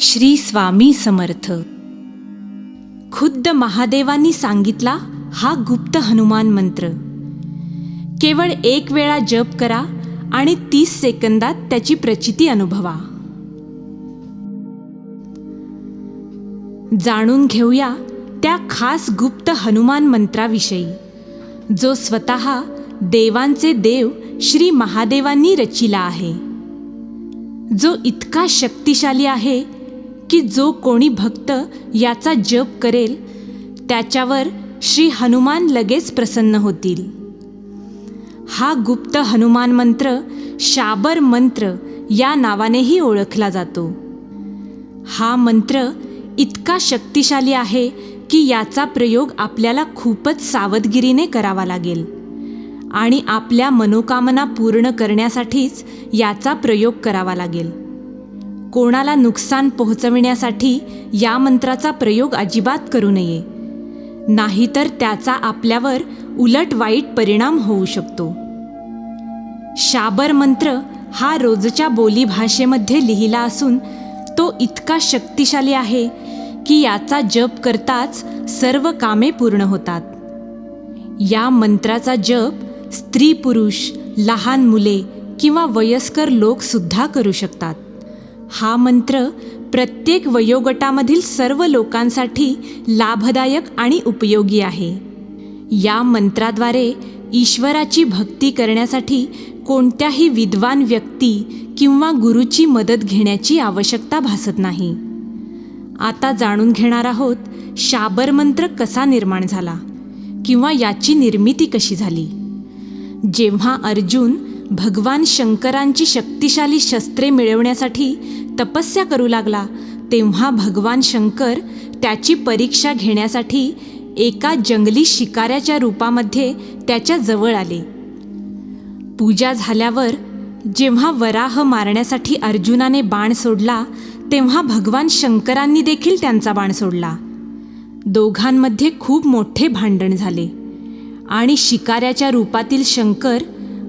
श्री स्वामी समर्थ. खुद्द महादेवांनी सांगितला हा गुप्त हनुमान मंत्र. केवळ एक वेळा जप करा आणि तीस सेकंदात त्याची प्रचिती अनुभवा. जाणून घेऊया त्या खास गुप्त हनुमान मंत्राविषयी जो स्वतः देवांचे देव श्री महादेवांनी रचिला आहे. जो इतका शक्तिशाली आहे की जो कोणी भक्त याचा जप करेल त्याच्यावर श्री हनुमान लगेच प्रसन्न होतील. हा गुप्त हनुमान मंत्र शाबर मंत्र या नावानेही ओळखला जातो. हा मंत्र इतका शक्तिशाली आहे की याचा प्रयोग आपल्याला खूपच सावधगिरीने करावा लागेल आणि आपल्या मनोकामना पूर्ण करण्यासाठीच याचा प्रयोग करावा लागेल. कोणाला नुकसान पोहोचविण्यासाठी या मंत्राचा प्रयोग अजिबात करू नये. नाहीतर त्याचा आपल्यावर उलट वाईट परिणाम होऊ शकतो. शाबर मंत्र हा रोजच्या बोलीभाषेमध्ये लिहिला असून तो इतका शक्तिशाली आहे की याचा जप करताच सर्व कामे पूर्ण होतात. या मंत्राचा जप स्त्री पुरुष लहान मुले किंवा वयस्कर लोकसुद्धा करू शकतात. हा मंत्र प्रत्येक वयोगटामधील सर्व लोकांसाठी लाभदायक आणि उपयोगी आहे. या मंत्राद्वारे ईश्वराची भक्ती करण्यासाठी कोणत्याही विद्वान व्यक्ती किंवा गुरुची मदत घेण्याची आवश्यकता भासत नाही. आता जाणून घेणार आहोत शाबर मंत्र कसा निर्माण झाला किंवा याची निर्मिती कशी झाली. जेव्हा अर्जुन भगवान शंकरांची शक्तिशाली शस्त्रे मिळवण्यासाठी तपस्या करू लागला. तेव्हा भगवान शंकर त्याची परीक्षा घेण्यासाठी एका जंगली शिकाऱ्याच्या रूपामध्ये त्याच्याजवळ आले. पूजा झाल्यावर जेव्हा वराह मारण्यासाठी अर्जुनाने बाण सोडला तेव्हा भगवान शंकरांनी देखील त्यांचा बाण सोडला. दोघांमध्ये खूप मोठे भांडण झाले. आणि शिकाऱ्याच्या रूपातील शंकर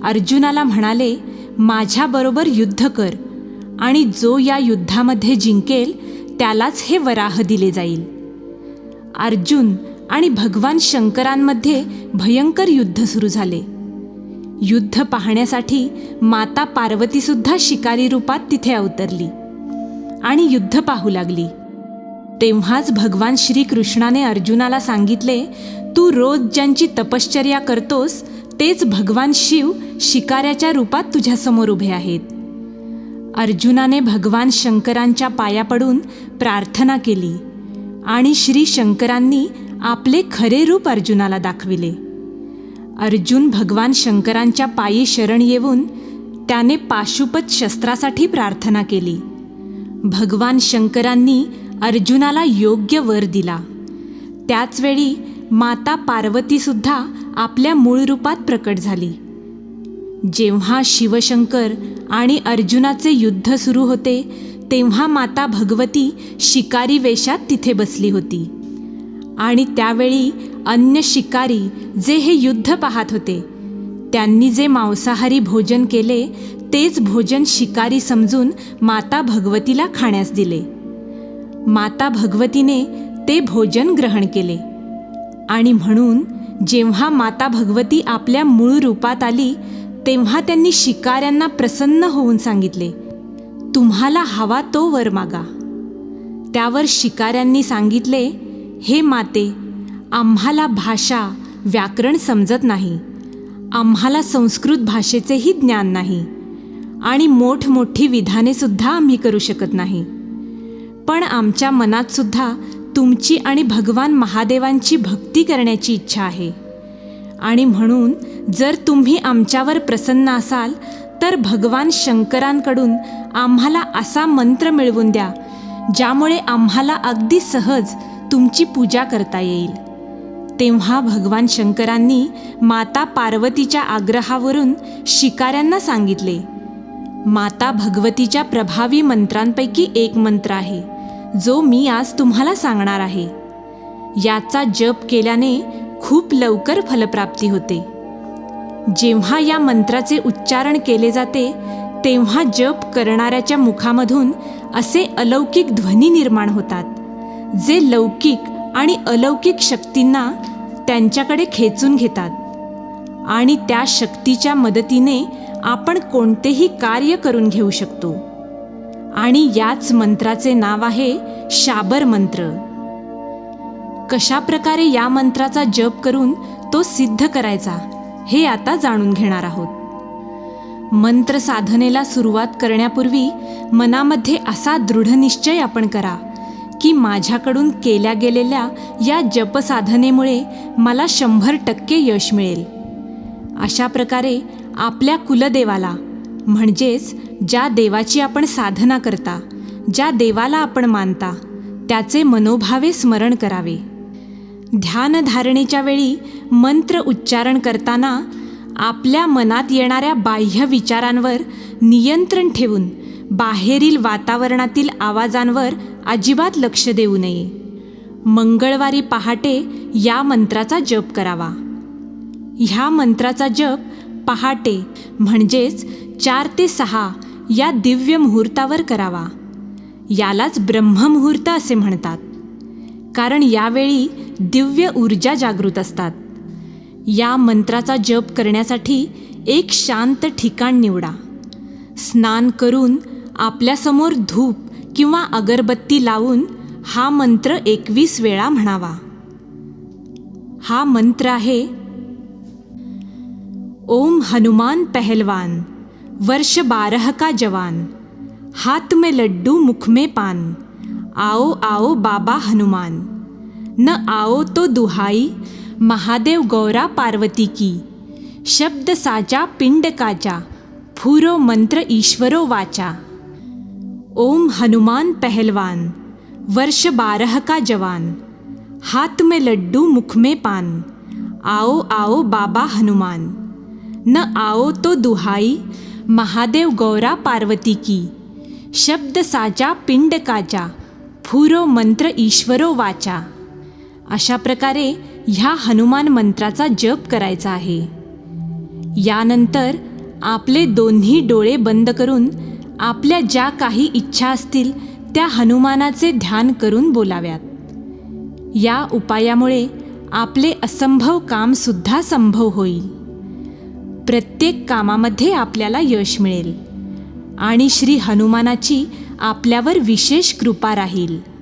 अर्जुनाला म्हणाले माझ्याबरोबर युद्ध कर. आणि जो या युद्धामध्ये जिंकेल त्यालाच हे वराह दिले जाईल. अर्जुन आणि भगवान शंकरांमध्ये भयंकर युद्ध सुरू झाले. युद्ध पाहण्यासाठी माता पार्वतीसुद्धा शिकारी रूपात तिथे अवतरली आणि युद्ध पाहू लागली. तेव्हाच भगवान श्रीकृष्णाने अर्जुनाला सांगितले तू रोज ज्यांची तपश्चर्या करतोस तेच भगवान शिव शिकाऱ्याच्या रूपात तुझ्यासमोर उभे आहेत. अर्जुनाने भगवान शंकरांच्या पाया पडून प्रार्थना केली आणि श्री शंकरांनी आपले खरे रूप अर्जुनाला दाखविले. अर्जुन भगवान शंकरांच्या पायी शरण येऊन त्याने पाशुपत शस्त्रासाठी प्रार्थना केली. भगवान शंकरांनी अर्जुनाला योग्य वर दिला. त्याचवेळी माता पार्वतीसुद्धा आपल्या मूळ रूपात प्रकट झाली. जेव्हा शिवशंकर आणि अर्जुनाचे युद्ध सुरू होते तेव्हा माता भगवती शिकारी वेशात तिथे बसली होती. आणि त्यावेळी अन्य शिकारी जे हे युद्ध पाहत होते त्यांनी जे मांसाहारी भोजन केले तेच भोजन शिकारी समजून माता भगवतीला खाण्यास दिले. माता भगवतीने ते भोजन ग्रहण केले. आणि म्हणून जेव्हा माता भगवती आपल्या मूळ रूपात आली तेव्हा त्यांनी शिकाऱ्यांना प्रसन्न होऊन सांगितले तुम्हाला हवा तो वर मागा. त्यावर शिकाऱ्यांनी सांगितले हे माते आम्हाला भाषा व्याकरण समजत नाही. आम्हाला संस्कृत भाषेचेही ज्ञान नाही. आणि मोठमोठी विधानेसुद्धा आम्ही करू शकत नाही. पण आमच्या मनातसुद्धा तुमची आणि भगवान महादेवांची भक्ती करण्याची इच्छा आहे. आणि म्हणून जर तुम्ही आमच्यावर प्रसन्न असाल तर भगवान शंकरांकडून आम्हाला असा मंत्र मिळवून द्या ज्यामुळे आम्हाला अगदी सहज तुमची पूजा करता येईल. तेव्हा भगवान शंकरांनी माता पार्वतीच्या आग्रहावरून शिकाऱ्यांना सांगितले माता भगवतीच्या प्रभावी मंत्रांपैकी एक मंत्र आहे जो मी आज तुम्हाला सांगणार आहे. याचा जप केल्याने खूप लवकर फलप्राप्ती होते. जेव्हा या मंत्राचे उच्चारण केले जाते तेव्हा जप करणाऱ्याच्या मुखामधून असे अलौकिक ध्वनी निर्माण होतात जे लौकिक आणि अलौकिक शक्तींना त्यांच्याकडे खेचून घेतात. आणि त्या शक्तीच्या मदतीने आपण कोणतेही कार्य करून घेऊ शकतो. आणि याच मंत्राचे नाव आहे शाबर मंत्र. कशा प्रकारे या मंत्राचा जप करून तो सिद्ध करायचा? हे आता जाणून घेणार आहोत. मंत्र साधनेला सुरुवात करण्यापूर्वी मनामध्ये असा दृढ निश्चय आपण करा की माझ्याकडून केल्या गेलेल्या या जपसाधनेमुळे मला शंभर टक्के यश मिळेल. अशा प्रकारे आपल्या कुलदेवाला म्हणजेच ज्या देवाची आपण साधना करता ज्या देवाला आपण मानता त्याचे मनोभावे स्मरण करावे. ध्यानधारणेच्या वेळी मंत्र उच्चारण करताना आपल्या मनात येणाऱ्या बाह्य विचारांवर नियंत्रण ठेवून बाहेरील वातावरणातील आवाजांवर अजिबात लक्ष देऊ नये. मंगळवारी पहाटे या मंत्राचा जप करावा. ह्या मंत्राचा जप पहाटे म्हणजेच चार ते सहा या दिव्य मुहूर्तावर करावा. यालाच ब्रह्ममुहूर्त असे म्हणतात. कारण यावेळी दिव्य ऊर्जा जागृत असतात. या मंत्राचा जप करण्यासाठी एक शांत ठिकाण निवडा. स्नान करून आपल्यासमोर धूप किंवा अगरबत्ती लावून हा मंत्र एकवीस वेळा म्हणावा. हा मंत्र आहे ओम हनुमान पहलवान वर्ष बारह का जवान हात में लड्डू मुख में पान आओ आओ बाबा हनुमान। न आओ तो दुहाई, महादेव गौरा पार्वती की। शब्द साचा पिंड काचा फूरो मंत्र ईश्वरो वाचा। ओम हनुमान पहलवान, वर्ष बारह का जवान। हाथ में लड्डू, मुख में पान। आओ आओ बाबा हनुमान। न आओ तो दुहाई, महादेव गौरा पार्वती की। शब्द साचा पिंड काचा फूरो मंत्र ईश्वरो वाचा। अशा प्रकारे ह्या हनुमान मंत्राचा जप करायचा आहे. यानंतर आपले दोन्ही डोळे बंद करून आपल्या ज्या काही इच्छा असतील त्या हनुमानाचे ध्यान करून बोलाव्यात. या उपायामुळे आपले असंभव कामसुद्धा संभव होईल. प्रत्येक कामामध्ये आपल्याला यश मिळेल आणि श्री हनुमानाची आपल्यावर विशेष कृपा राहील.